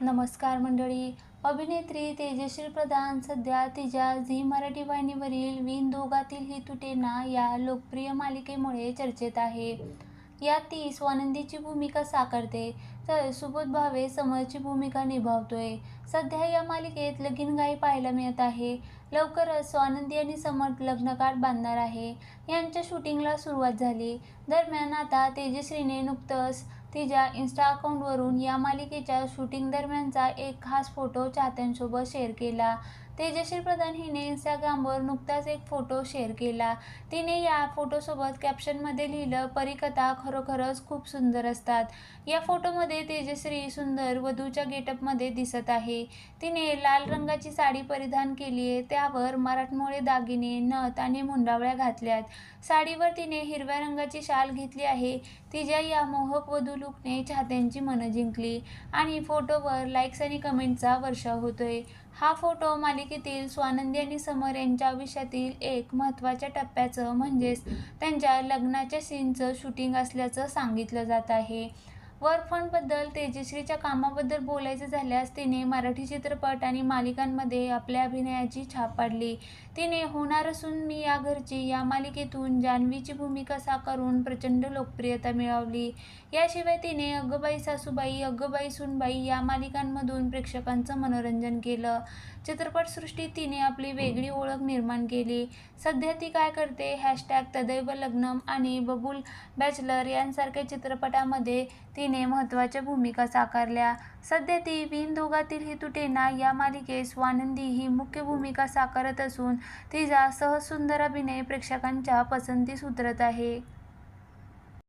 नमस्कार मंडळी. अभिनेत्री तेजश्री प्रधान सध्या तिच्या झी मराठी वाहिनीवरील विण दोघातील ही तुटेना या लोकप्रिय मालिकेमुळे चर्चेत आहे. यात ती स्वानंदीची भूमिका साकारते तर सुबोध भावे समरची भूमिका निभावतोय. सध्या या मालिकेत लगीनघाई पाहायला मिळत आहे. लवकरच स्वानंदी आणि समर्थ लग्नकार्ड बांधणार आहे. यांच्या शूटिंगला सुरुवात झाली. दरम्यान आता तेजश्रीने नुकतंच तिच्या इन्स्टा अकाउंटवरून या मालिकेच्या शूटिंग दरम्यानचा एक खास फोटो चाहत्यांसोबत शेअर केला. तेजश्री प्रधान हिने इंस्टाग्रामवर नुकताच एक फोटो शेअर केला. तिने या फोटोसोबत कॅप्शनमध्ये लिहिलं परिकथा खरोखरच खूप सुंदर असतात. या फोटोमध्ये तेजश्री सुंदर वधूच्या गेटअपमध्ये दिसत आहे. तिने लाल रंगाची साडी परिधान केली आहे. त्यावर मराठमोळे दागिने नथ आणि मुंडावळ्या घातल्यात. साडीवर तिने हिरव्या रंगाची शाल घेतली आहे. तिच्या या मोहक वधू लुकने चाहत्यांची मनं जिंकली आणि फोटोवर लाईक्स आणि कमेंटचा वर्षाव होतोय. हा फोटो मालिकेतील स्वानंदी आणि समर यांच्या आयुष्यातील एक महत्त्वाच्या टप्प्याचं म्हणजेच त्यांच्या लग्नाच्या सीनचं शूटिंग असल्याचं सांगितलं जात आहे. वरफंडबद्दल तेजश्रीच्या कामाबद्दल बोलायचं झाल्यास तिने मराठी चित्रपट आणि मालिकांमध्ये आपल्या अभिनयाची छाप पाडली. तिने होणार असून मी या घरची या मालिकेतून जान्हवीची भूमिका साकारून प्रचंड लोकप्रियता मिळवली. याशिवाय तिने अग्गबाई सासूबाई अग्गबाई सुनबाई या मालिकांमधून प्रेक्षकांचं मनोरंजन केलं. चित्रपटसृष्टीत तिने आपली वेगळी ओळख निर्माण केली. सध्या ती काय करते? हॅशटॅग तदैव लग्नम आणि बबूल बॅचलर यांसारख्या चित्रपटामध्ये ती तिने महत्त्वाच्या भूमिका साकारल्या. सध्या ती विण दोघातील हेतुटेना या मालिकेत स्वानंदी ही मुख्य भूमिका साकारत असून तिचा सहसुंदर अभिनय प्रेक्षकांच्या पसंतीस उतरत आहे.